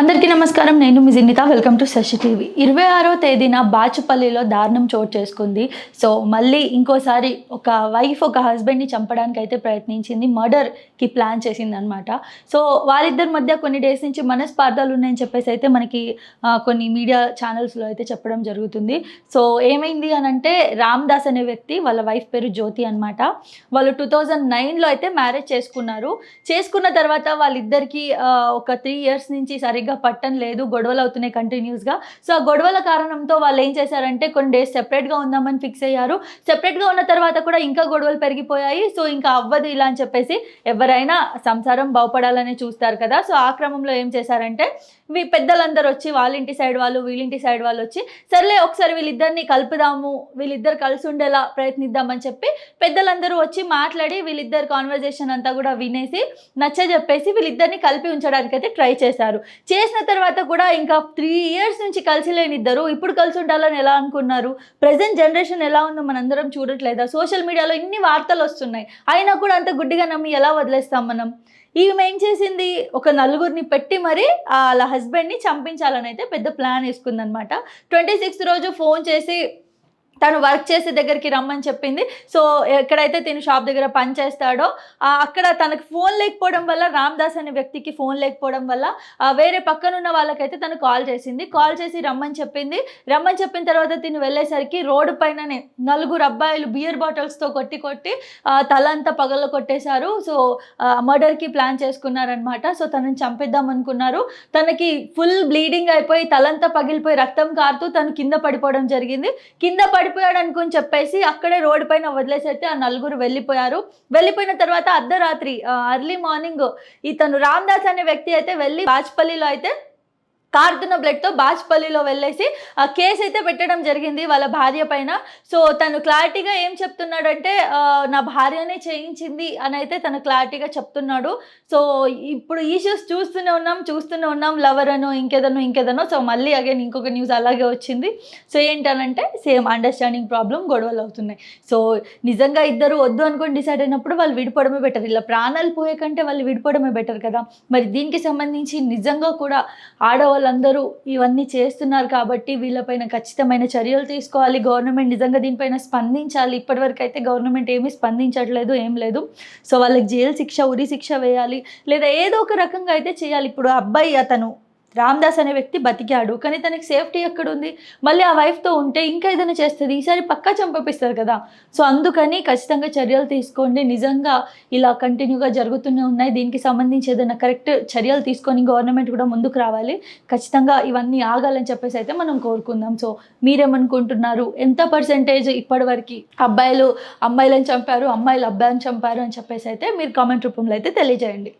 అందరికీ నమస్కారం. నేను మీ Jinnitha. Welcome to Shashi TV ఇరవై ఆరో తేదీన బాచుపల్లిలో దారుణం చోటు చేసుకుంది. సో మళ్ళీ ఇంకోసారి ఒక వైఫ్ ఒక హస్బెండ్ని చంపడానికి అయితే ప్రయత్నించింది. మర్డర్కి ప్లాన్ చేసింది అనమాట సో వాళ్ళిద్దరి మధ్య కొన్ని డేస్ నుంచి మనస్పార్థాలు ఉన్నాయని చెప్పేసి అయితే మనకి కొన్ని మీడియా ఛానల్స్లో అయితే చెప్పడం జరుగుతుంది. సో ఏమైంది అని అంటే రామ్ దాస్ అనే వ్యక్తి వాళ్ళ వైఫ్ పేరు జ్యోతి అనమాట వాళ్ళు టూ థౌజండ్ నైన్లో అయితే మ్యారేజ్ చేసుకున్నారు. చేసుకున్న తర్వాత వాళ్ళిద్దరికీ ఒక త్రీ ఇయర్స్ నుంచి సరిగ్గా పట్టం లేదు గొడవలు అవుతున్నాయి కంటిన్యూస్గా సో ఆ గొడవల కారణంతో వాళ్ళు ఏం చేశారంటే కొన్ని డేస్ సెపరేట్గా ఉందామని ఫిక్స్ అయ్యారు. సెపరేట్గా ఉన్న తర్వాత కూడా ఇంకా గొడవలు పెరిగిపోయాయి. సో ఇంకా అవ్వదు ఇలా అని చెప్పేసి ఎవరైనా సంసారం బాగుపడాలని చూస్తారు కదా. సో ఆ క్రమంలో ఏం చేశారంటే మీ పెద్దలందరూ వచ్చి వాళ్ళ ఇంటి సైడ్ వాళ్ళు వీళ్ళింటి సైడ్ వాళ్ళు వచ్చి సర్లే ఒకసారి వీళ్ళిద్దరిని కలుపుదాము వీళ్ళిద్దరు కలిసి ఉండేలా ప్రయత్నిద్దామని చెప్పి పెద్దలందరూ వచ్చి మాట్లాడి వీళ్ళిద్దరు కాన్వర్జేషన్ అంతా కూడా వినేసి నచ్చ చెప్పేసి వీళ్ళిద్దరిని కలిపి ఉంచడానికి అయితే ట్రై చేశారు. చేసిన తర్వాత కూడా ఇంకా త్రీ ఇయర్స్ నుంచి కలిసి లేని ఇద్దరు. ఇప్పుడు కలిసి ఉండాలని ఎలా అనుకున్నారు? ప్రజెంట్ జనరేషన్ ఎలా ఉందో మనందరం చూడట్లేదా? సోషల్ మీడియాలో ఇన్ని వార్తలు వస్తున్నాయి. అయినా కూడా అంత గుడ్డిగా నమ్మి ఎలా వదిలేస్తాం మనం? ఈమె ఏం చేసింది? ఒక నలుగురిని పెట్టి మరి వాళ్ళ హస్బెండ్ని చంపించాలని అయితే పెద్ద ప్లాన్ వేసుకుందనమాట ట్వంటీ సిక్స్త్ రోజు ఫోన్ చేసి తను వర్క్ చేసే దగ్గరికి రమ్మని చెప్పింది. సో ఎక్కడైతే తిను షాప్ దగ్గర పని చేస్తాడో అక్కడ తనకు ఫోన్ లేకపోవడం వల్ల రామ్దాస్ అనే వ్యక్తికి ఫోన్ లేకపోవడం వల్ల వేరే పక్కనున్న వాళ్ళకైతే తను కాల్ చేసింది. కాల్ చేసి రమ్మని చెప్పింది. రమ్మని చెప్పిన తర్వాత తిను వెళ్ళేసరికి రోడ్డు పైననే నలుగురు అబ్బాయిలు బియర్ బాటిల్స్తో కొట్టి కొట్టి తలంతా పగల కొట్టేశారు. సో మర్డర్కి ప్లాన్ చేసుకున్నారనమాట సో తనని చంపేద్దాం అనుకున్నారు. తనకి ఫుల్ బ్లీడింగ్ అయిపోయి తలంతా పగిలిపోయి రక్తం కారుతూ తను కింద పడిపోవడం జరిగింది. కింద పడి పడిపోయాడు అనుకుని చెప్పేసి అక్కడే రోడ్డు పైన వదిలేసైతే ఆ నలుగురు వెళ్ళిపోయారు. వెళ్ళిపోయిన తర్వాత అర్ధరాత్రి అర్లీ మార్నింగ్ ఇతను రామ్దాస్ అనే వ్యక్తి అయితే వెళ్ళి బాజ్పల్లిలో అయితే కారుతున్న బ్లడ్తో బాజ్పల్లిలో వెళ్ళేసి ఆ కేసు అయితే పెట్టడం జరిగింది వాళ్ళ భార్య పైన. సో తను క్లారిటీగా ఏం చెప్తున్నాడంటే నా భార్యనే చేయించింది అని అయితే తను క్లారిటీగా చెప్తున్నాడు. సో ఇప్పుడు ఇష్యూస్ చూస్తూనే ఉన్నాం చూస్తూనే ఉన్నాం. లవర్ అనో ఇంకేదనో ఇంకేదనో. సో మళ్ళీ అగైన్ ఇంకొక న్యూస్ అలాగే వచ్చింది. సో ఏంటనంటే సేమ్ అండర్స్టాండింగ్ ప్రాబ్లం గొడవలు అవుతున్నాయి. సో నిజంగా ఇద్దరు వద్దు అనుకొని డిసైడ్ అయినప్పుడు వాళ్ళు విడిపోవడమే బెటర్ ఇలా ప్రాణాలు పోయే కంటే వాళ్ళు విడిపోవడమే బెటర్ కదా. మరి దీనికి సంబంధించి నిజంగా కూడా ఆడవాళ్ళు వాళ్ళందరూ ఇవన్నీ చేస్తున్నారు కాబట్టి వీళ్ళపైన ఖచ్చితమైన చర్యలు తీసుకోవాలి. గవర్నమెంట్ నిజంగా దీనిపైన స్పందించాలి. ఇప్పటివరకు అయితే గవర్నమెంట్ ఏమీ స్పందించట్లేదు ఏం లేదు. సో వాళ్ళకి జైలు శిక్ష ఉరి శిక్ష వేయాలి. లేదా ఏదో ఒక రకంగా అయితే చేయాలి. ఇప్పుడు అబ్బాయి అతను రామ్దాస్ అనే వ్యక్తి బతికాడు కానీ తనకి సేఫ్టీ ఎక్కడుంది? మళ్ళీ ఆ వైఫ్తో ఉంటే ఇంకా ఏదైనా చేస్తుంది? ఈసారి పక్కా చంపపిస్తారు కదా. సో అందుకని ఖచ్చితంగా చర్యలు తీసుకోండి. నిజంగా ఇలా కంటిన్యూగా జరుగుతూనే ఉన్నాయి. దీనికి సంబంధించి ఏదైనా కరెక్ట్ చర్యలు తీసుకొని గవర్నమెంట్ కూడా ముందుకు రావాలి. ఖచ్చితంగా ఇవన్నీ ఆగాలని చెప్పేసి అయితే మనం కోరుకుందాం. సో మీరేమనుకుంటున్నారు? ఎంత పర్సెంటేజ్ ఇప్పటివరకు అబ్బాయిలు అమ్మాయిలను చంపారు అమ్మాయిలు అబ్బాయిలను చంపారు అని చెప్పేసి అయితే మీరు కామెంట్ రూపంలో అయితే తెలియజేయండి.